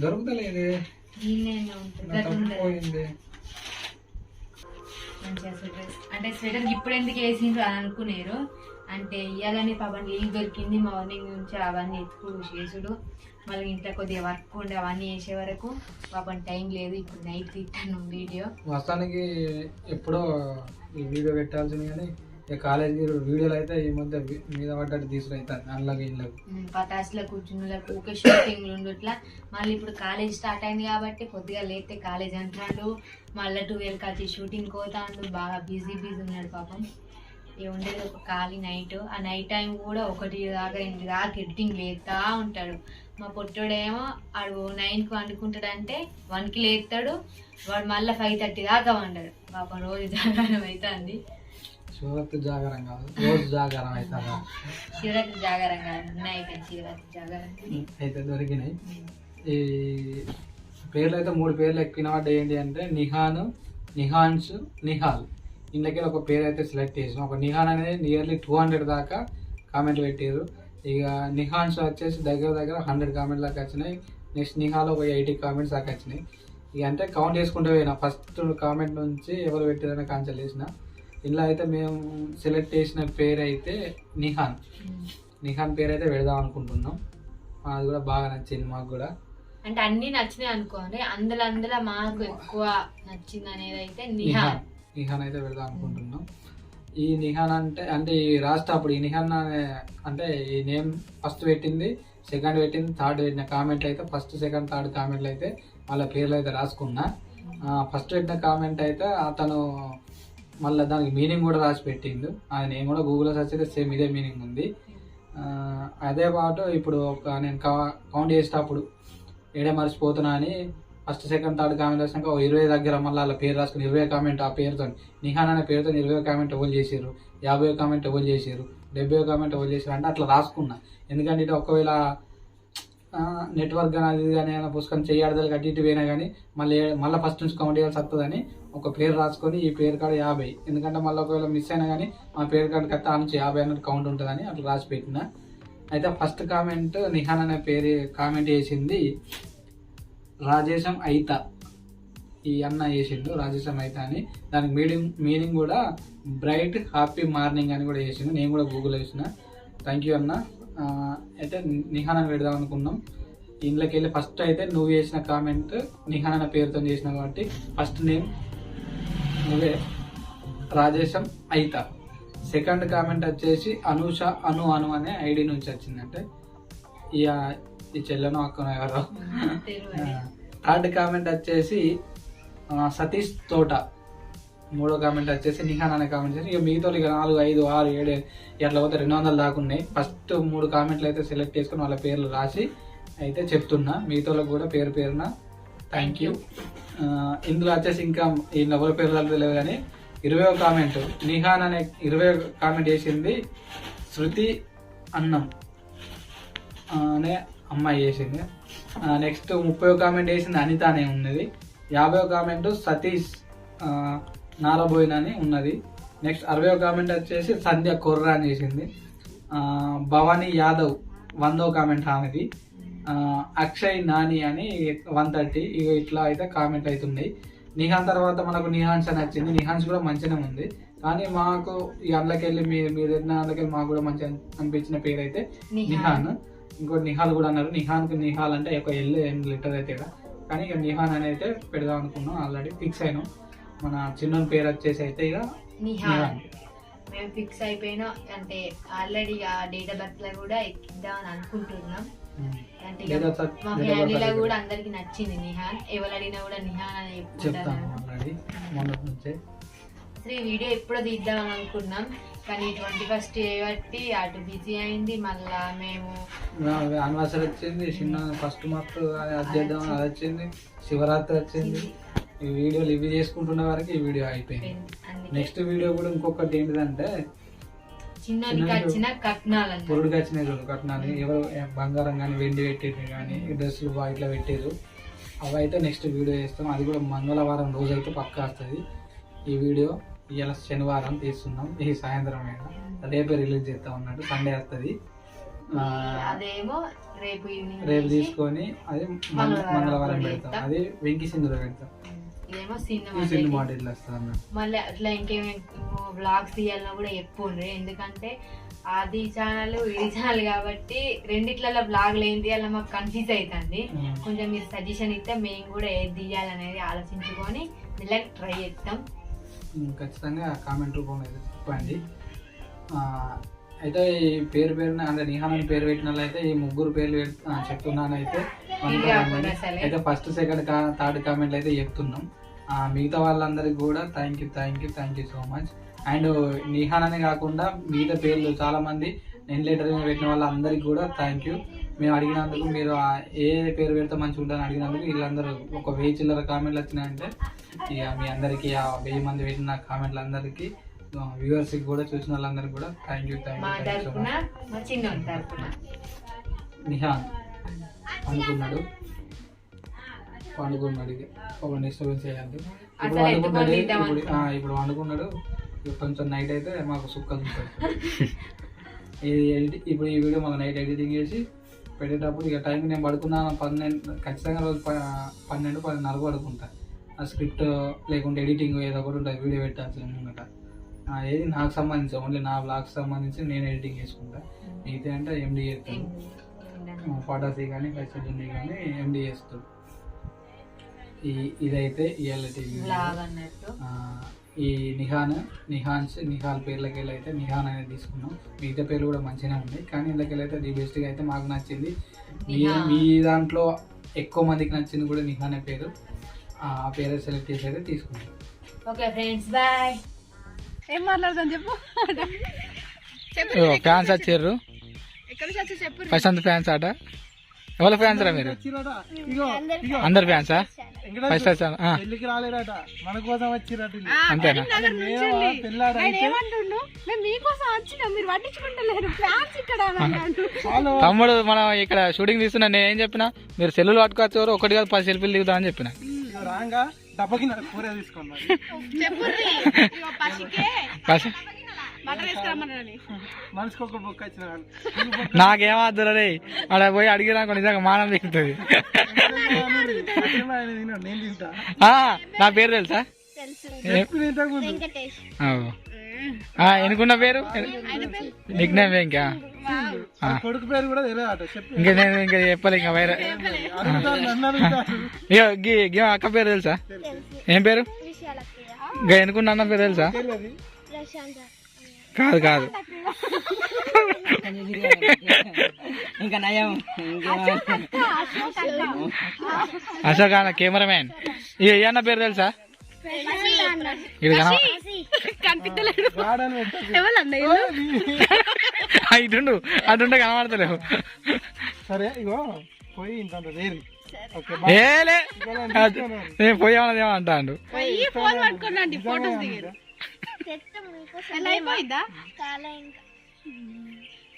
దొరుకుతలేదు. మంచిగా స్వెటర్ అంటే స్వెటర్ ఇప్పుడు ఎందుకు వేసిండ్రు అని అనుకునేరు. అంటే ఇవ్వాలని పాపం లీవ్ దొరికింది మార్నింగ్ నుంచి అవన్నీ ఎత్తుకుడు చేసుడు. మళ్ళీ ఇంట్లో కొద్దిగా వర్క్ ఉండే అవన్నీ చేసే వరకు పాపం టైం లేదు. ఇప్పుడు నైట్ తీస్తాను వీడియో. వాస్తవానికి ఎప్పుడో ఈ వీడియో పెట్టాల్సింది కానీ ఇక కాలేజ్ వీడియోలు అయితే ఈ మధ్య మీద పడ్డట్టు తీసుకురైతాను అందులోకి ఇళ్ళకి పటాసులో కూర్చున్నలకు ఊకే షూటింగ్లు ఉండట్లా. మళ్ళీ ఇప్పుడు కాలేజ్ స్టార్ట్ అయింది కాబట్టి కొద్దిగా లేతే కాలేజ్ అంటున్నాడు. మళ్ళీ ట్వెల్వ్కి వచ్చి షూటింగ్ పోతాడు. బాగా బిజీ బిజీ ఉన్నాడు పాపం. ఏ ఉండేది ఒక ఖాళీ నైట్ ఆ నైట్ టైం కూడా ఒకటి దాకా ఎనిమిది దాకా ఎడిటింగ్ లేతా ఉంటాడు. మా పొట్టోడేమో ఆడు నైన్కి వండుకుంటాడంటే వన్కి లేస్తాడు వాడు మళ్ళీ ఫైవ్ థర్టీ దాకా వండాడు. పాపం రోజు జాగారం అవుతుంది శివరాత్రి జాగారం కాదు రోజు జాగారం అవుతుందా? శివరాత్రి జాగారం కాదు ఉన్నాయి కానీ శివరాత్రి జాగారం అయితే దొరికినాయి. ఈ పేర్లు అయితే మూడు పేర్లు ఎక్కిన వాటి ఏంటి అంటే నిహాన్ నిహాన్స్ నిహాల్. ఇందులోకి ఒక పేరు అయితే సెలెక్ట్ చేసినాం. ఒక నిహాన్ అనేది నియర్లీ టూ హండ్రెడ్ దాకా కామెంట్లు పెట్టారు ఇక నిహాన్స్ వచ్చేసి దగ్గర దగ్గర హండ్రెడ్ కామెంట్ దాకా వచ్చినాయి. నెక్స్ట్ నిహాల్ ఒక ఎయిటీ కామెంట్స్ దాకా వచ్చినాయి. ఇక అంటే కౌంట్ చేసుకుంటూ పోయినా. ఫస్ట్ కామెంట్ నుంచి ఎవరు పెట్టారని కాన్సల్ చేసిన. ఇందులో అయితే మేము సెలెక్ట్ చేసిన పేరు అయితే నిహాన్. నిహాన్ పేరు అయితే పెడదాం అనుకుంటున్నాం. అది కూడా బాగా నచ్చింది మాకు కూడా. అంటే అన్ని నచ్చినాయి అనుకోండి అందులో అందులో మాకు ఎక్కువ నచ్చింది అనేది అయితే నిహాన్. నిహాన్. అయితే పెడదాం అనుకుంటున్నాం. ఈ నిహాన్ అంటే అంటే ఈ రాష్ట్ర అప్పుడు ఈ నిహాన్ అనే అంటే ఈ నేమ్ ఫస్ట్ పెట్టింది సెకండ్ పెట్టింది థర్డ్ పెట్టిన కామెంట్లు అయితే ఫస్ట్ సెకండ్ థర్డ్ కామెంట్లు అయితే వాళ్ళ పేర్లు అయితే రాసుకున్నా. ఫస్ట్ పెట్టిన కామెంట్ అయితే అతను మళ్ళీ దానికి మీనింగ్ కూడా రాసి పెట్టిండు. ఆయన ఏం కూడా గూగుల్లో సెర్చ్ అయితే సేమ్ ఇదే మీనింగ్ ఉంది. అదే పాటు ఇప్పుడు ఒక నేను కౌంట్ చేసేటప్పుడు ఏడే మర్చిపోతున్నా అని ఫస్ట్ సెకండ్ థర్డ్ కామెంట్ వేసినాక ఓ ఇరవై దగ్గర మళ్ళీ వాళ్ళ పేరు రాసుకుని ఇరవై కామెంట్ ఆ పేరుతో నిహాన్ అనే పేరుతో ఇరవై కామెంట్ ఎవరు చేసారు యాభై కామెంట్ ఎవరు చేసారు డెబ్బై కామెంట్ ఎవరు చేసారు అంటే అట్లా రాసుకున్నా. ఎందుకంటే ఇటు ఒకవేళ నెట్వర్క్ కానీ అది ఇది కానీ ఏమైనా పుస్తకం చేయడదలు కట్టి ఇటు పోయినా కానీ మళ్ళీ మళ్ళీ ఫస్ట్ నుంచి కౌంట్ చేయాల్సి వస్తుందని ఒక పేరు రాసుకొని ఈ పేరు కాడ యాభై. ఎందుకంటే మళ్ళీ ఒకవేళ మిస్ అయినా కానీ మా పేరు కార్డు కట్ట నుంచి యాభై అన్నట్టు కౌంట్ ఉంటుందని అట్లా రాసి పెట్టిన. అయితే ఫస్ట్ కామెంట్ నిహాన్ అనే పేరు కామెంట్ చేసింది రాజేశం అయిత. ఈ అన్న చేసిండు రాజేశం అయిత అని. దానికి మీనింగ్ మీనింగ్ కూడా బ్రైట్ హ్యాపీ మార్నింగ్ అని కూడా చేసిండు. నేను కూడా గూగుల్ వేసిన థ్యాంక్ యూ అన్న. అయితే నిహాన్ పెడదాం అనుకున్నాం. ఇంట్లోకి వెళ్ళి ఫస్ట్ అయితే నువ్వు చేసిన కామెంట్ నిహాన్ పేరుతో చేసిన కాబట్టి ఫస్ట్ నేమ్ నువ్వే. రాజేశం అయిత. సెకండ్ కామెంట్ వచ్చేసి అనూష అను అను అనే ఐడి నుంచి వచ్చిందంటే ఈ ఈ చెల్లెను అక్కను ఎవరో. థర్డ్ కామెంట్ వచ్చేసి సతీష్ తోట. మూడో కామెంట్ వచ్చేసి నిహాన్ అనే కామెంట్ చేసి ఇక మిగతా ఇక నాలుగు ఐదు ఆరు ఏడు ఎట్లా పోతే రెండు వందలు దాకా ఉన్నాయి. ఫస్ట్ మూడు కామెంట్లు అయితే సెలెక్ట్ చేసుకుని వాళ్ళ పేర్లు రాసి అయితే చెప్తున్నా. మిగతా కూడా పేరు పేరున థ్యాంక్ యూ ఇందులో వచ్చేసి ఇంకా ఈ ఎవరి పేరు తెలియదు కానీ ఇరవై కామెంట్ నిహాన్ అనే ఇరవై కామెంట్ చేసింది శృతి అన్నం. అనే అమ్మాయి చేసింది. నెక్స్ట్ ముప్పై కామెంట్ వేసింది అనిత అనే ఉన్నది. యాభై కామెంట్ సతీష్ నారబోయిన్ అని ఉన్నది. నెక్స్ట్ అరవై కామెంట్ వచ్చేసి సంధ్య కొర్ర అని చేసింది. భవానీ యాదవ్ వందో కామెంట్ ఆమెది. అక్షయ్ నాని అని వన్ థర్టీ ఇక ఇట్లా అయితే కామెంట్ అవుతున్నాయి నిహాన్ తర్వాత మనకు నిహాన్స్ అని వచ్చింది. నిహాన్స్ కూడా మంచిగానే ఉంది. కానీ మాకు ఈ అందులోకి వెళ్ళి మీరు మీరు వెళ్ళిన అందులోకి మాకు కూడా మంచిగా అనిపించిన పేరు అయితే నిహాన్. ఇంకోటి నిహాల్ కూడా అన్నారు. నిహాన్కి నిహాల్ అంటే ఒక ఎల్ ఏం లెటర్ అయితే కానీ ఇక నిహాన్ అని అయితే పెడదాం అనుకున్నాం. ఆల్రెడీ ఫిక్స్ అయినాం. మన చిన్న పేరు వచ్చేసి అయితే ఇక నిహాన్ మేము ఫిక్స్ అయిపోయినా అంటే ఆల్రెడీ ఆ డేట్ ఆఫ్ బర్త్లో కూడా ఎక్కిద్దామని అనుకుంటున్నాం. అంటే మా ఫ్యామిలీలో కూడా అందరికి నచ్చింది నిహాన్ ఎవరు అడిగినా కూడా నిహాన్ అని చెప్తాను ఈ వీడియో ఎప్పుడో తీద్దామని అనుకున్నాం. కానీ ట్వంటీ ఫస్ట్ బట్టి అటు బిజీ అయింది. మళ్ళా మేము అనివర్సరీ వచ్చింది. చిన్న ఫస్ట్ మంత్ అది చేద్దాం అది వచ్చింది. శివరాత్రి వచ్చింది. ఈ వీడియోలు ఇవి చేసుకుంటున్న వరకు ఈ వీడియో అయిపోయింది. నెక్స్ట్ వీడియో కూడా ఇంకొకటి ఏంటిదంటే. పురుడుగా వచ్చినాయి చూడు కట్నాలు ఎవరు బంగారం కానీ వెండి పెట్టేది కానీ డ్రెస్సులు ఇట్లా పెట్టేరు అవి అయితే నెక్స్ట్ వీడియో చేస్తాం. అది కూడా మంగళవారం రోజు అయితే పక్కా వస్తుంది. ఈ వీడియో ఇవాళ శనివారం తీస్తున్నాం. ఈ సాయంత్రం అయినా. రేపే రిలీజ్ చేస్తాం అన్నట్టు సండే వస్తుంది. రేపు తీసుకొని అది మంగ- మంగళవారం రోజు పెడతాం. అది వెంకి సింధులో పెడతాం. ఇదేమో ఈ సినిమా మళ్ళీ అట్లా ఇంకేమేమి బ్లాగ్స్ తీయాలన్నా కూడా చెప్పుండ్రి ఎందుకంటే అది ఛానల్ ఇది ఛానల్ కాబట్టి రెండిట్లలో బ్లాగ్లు ఏం తీయాలో మాకు కన్ఫ్యూజ్ అవుతుంది. కొంచెం మీరు సజెషన్ ఇస్తే మేము కూడా ఏది తీయాలనేది ఆలోచించుకొని మెల్లగా ట్రై చేస్తాం ఖచ్చితంగా కామెంట్ రూపంలో చెప్పండి. అయితే ఈ పేరు పేరున అంటే నిహాన్ అని పేరు పెట్టిన అయితే ఈ ముగ్గురు పేర్లు చెప్తున్నాను అయితే. అయితే ఫస్ట్ సెకండ్ థర్డ్ కామెంట్లు అయితే చెప్తున్నాం. మిగతా వాళ్ళందరికీ కూడా thank you thank you thank you so much and Nihan అనే కాకుండా మిగతా పేర్లు చాలా మంది నేను లెటర్ పెట్టిన వాళ్ళందరికీ కూడా థ్యాంక్ యూ మేము అడిగినందుకు మీరు ఏ పేరు పెడితే మంచిగా ఉంటుందని అడిగినందుకు వీళ్ళందరూ ఒక వెయ్యి చిల్లర కామెంట్లు వచ్చినాయంటే ఇక మీ అందరికీ ఆ వెయ్యి మంది పెట్టిన కామెంట్లు అందరికీ వ్యూవర్స్ కూడా చూసిన వాళ్ళందరికీ కూడా thank you thank you Nihan అనుకున్నాడు. పండుకున్నాడు ఇక. ఒక డిస్టర్బెన్స్ చేయద్దు ఇప్పుడు వండుకున్నాడు ఇప్పుడు ఇప్పుడు వండుకున్నాడు కొంచెం నైట్ అయితే మాకు సుక్కలు ఇప్పుడు ఈ వీడియో మాకు నైట్ ఎడిటింగ్ చేసి పెట్టేటప్పుడు ఇక టైం నేను పడుకున్నాను పన్నెండు ఖచ్చితంగా రోజు పన్నెండు పన్నెండున్నరకు పడుకుంటా. ఆ స్క్రిప్ట్ లేకుంటే ఎడిటింగ్ ఏదో ఒకటి ఉంటుంది వీడియో పెట్టాల్సి ముంగట ఆ, ఏది నాకు సంబంధించి ఓన్లీ నా బ్లాగ్కి సంబంధించి నేను ఎడిటింగ్ చేసుకుంటా. మిగతా అంటే ఎండి చేస్తాను ఫోటోస్ కానీ ఫెసిలిటీ కానీ ఎండి చేస్తాడు ఈ ఇదైతే అన్నట్టు. ఈ నిహాన్ నిహాన్స్ నిహాల్ పేర్లకి వెళ్ళి అయితే నిహాన్ అనేది తీసుకున్నాం. మిగతా పేర్లు కూడా మంచిగానే ఉన్నాయి. కానీ ఇందులోకి అయితే ది బెస్ట్గా అయితే మాకు నచ్చింది. మీ. మీ దాంట్లో ఎక్కువ మందికి నచ్చింది కూడా నిహాన్ అనే పేరు. ఆ పేరు సెలెక్ట్ చేసి అయితే తీసుకున్నాం. Okay friends bye. ఏం మాట్లాడదాం చెప్పు. ఫ్యాన్స్ వచ్చారు ఎక్కడి నుంచి వచ్చి చెప్పు. ప్రశాంత్ ఫ్యాన్స్ ఆట. ఎవరి ఫ్యాన్స్ రా మీరు? అందరు ఫ్యాన్సా ఫస్ట్ పెళ్ళికి రాలేరట మన కోసం వచ్చిరట. అంతేనా? తమ్ముడు మనం ఇక్కడ షూటింగ్ తీస్తున్నా నేను ఏం చెప్పిన మీరు సెల్లులు పట్టుకోవచ్చు ఒకటి కాదు పది సెల్ఫీలు దిగుతా అని చెప్పిన. రాంగా డబ్బకి కూర తీసుకున్నారు రే. అక్కడ పోయి అడిగి నాకు నిజంగా మానం దిగుతుంది అట్లనే ఆయన తిన్నాడు, నేను తింటా ఆ, నా పేరు? తెలుసా ఎనుకున్న పేరు నిక్ నేమ్ ఇంకా. కొడుకు పేరు కూడా ఇంకా నేను ఇంకా చెప్పాలి ఇంకా వేరే. అక్క పేరు తెలుసా? ఏం పేరు? ఇంకా ఎనుకున్న అన్న పేరు తెలుసా? కాదు కాదు ఇంకా నయం అశోక్ అన్న కెమెరామ్యాన్ ఇక ఏ అన్న పేరు తెలుసా ఇది కన కనిపించలేడు రాడని పెట్టదు ఎవరన్నా ఇటుండు అటుండే కనబడతలేవు సరే ఇగో పోయి ఇంత ఓకే ఏలే నేను ఫోన్ ఫోటోస్ దిగారు అయిపోయిందా?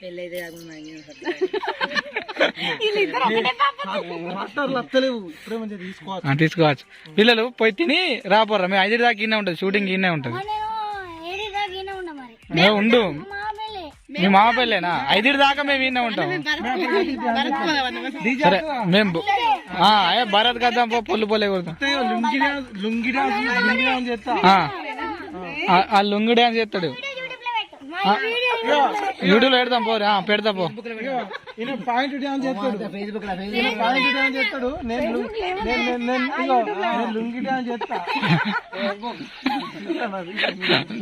పెళ్ళైతే కాకుండా తీసుకోవచ్చు. పిల్లలు పోయి తిని రాపోర్రా. మేము ఐదు దాకా ఇన్నే ఉంటుంది. షూటింగ్ ఇన్నే ఉంటుంది. ఏ, ఉండు. మీ మామ పెళ్ళేనా ఐదు దాకా మేము ఇన్నే ఉంటాం. సరే మేము బు- ఆ, ఏ భరత్ కదా పో పొల్లు పొలే కొడతాం. డాన్స్ లుంగి డాన్స్ డాన్స్ ఆ. లుంగు డ్యాన్స్ చేస్తాడు యూట్యూబ్లో పెడతాం పోరా పెడతా పో. ఈయన పాయింట్ డాన్స్ చేస్తాడు. ఫేస్బుక్లో ఈయన పాయింట్ డాన్స్ చేస్తాడు. నేను లు- నేను నేను- నేను ఇగో, నేను లుంగి డాన్స్ చేస్తా.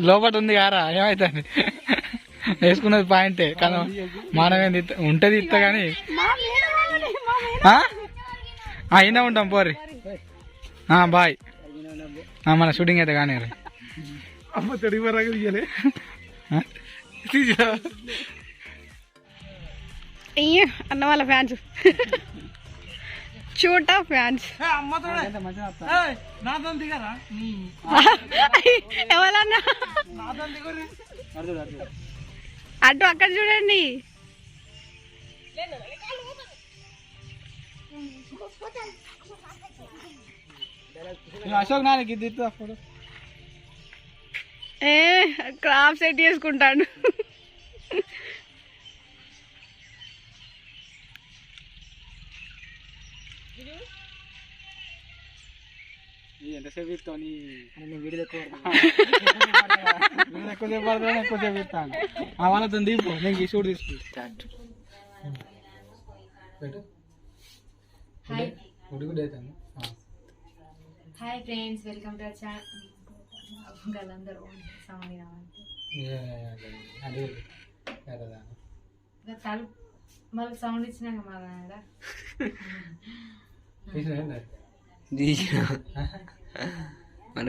లోపల ఉంది కారా ఏమైతుంది? వేసుకున్నది పాయింటే కానీ మానవేంది ఉంటది ఇస్తా కానీ. అయినా ఉంటాం పోరి ఆ, బాయ్. మన షూటింగ్ అయితే కానీ అమ్మ తడిగి వరకు తీయలే అయ్యో అన్న వాళ్ళ ఫ్యాన్స్. చూట ఫ్యాన్స్. ఎవరన్నా? అటు అక్కడ చూడండి. అశోక్ నానికి ఇది ఇస్తా ఫోటో. ఏ క్రాప్ సెట్ చేసుకుంటాను ఎంతసేపు ఇస్తాను వీడియో ఎక్కువసేపు ఆ వాళ్ళతో దీపు నేను హాయ్ ఫ్రెండ్స్ వెల్కమ్ టు సమని అది కదా తలు మళ్ళీ సౌండ్ ఇచ్చినాక మళ్ళా మన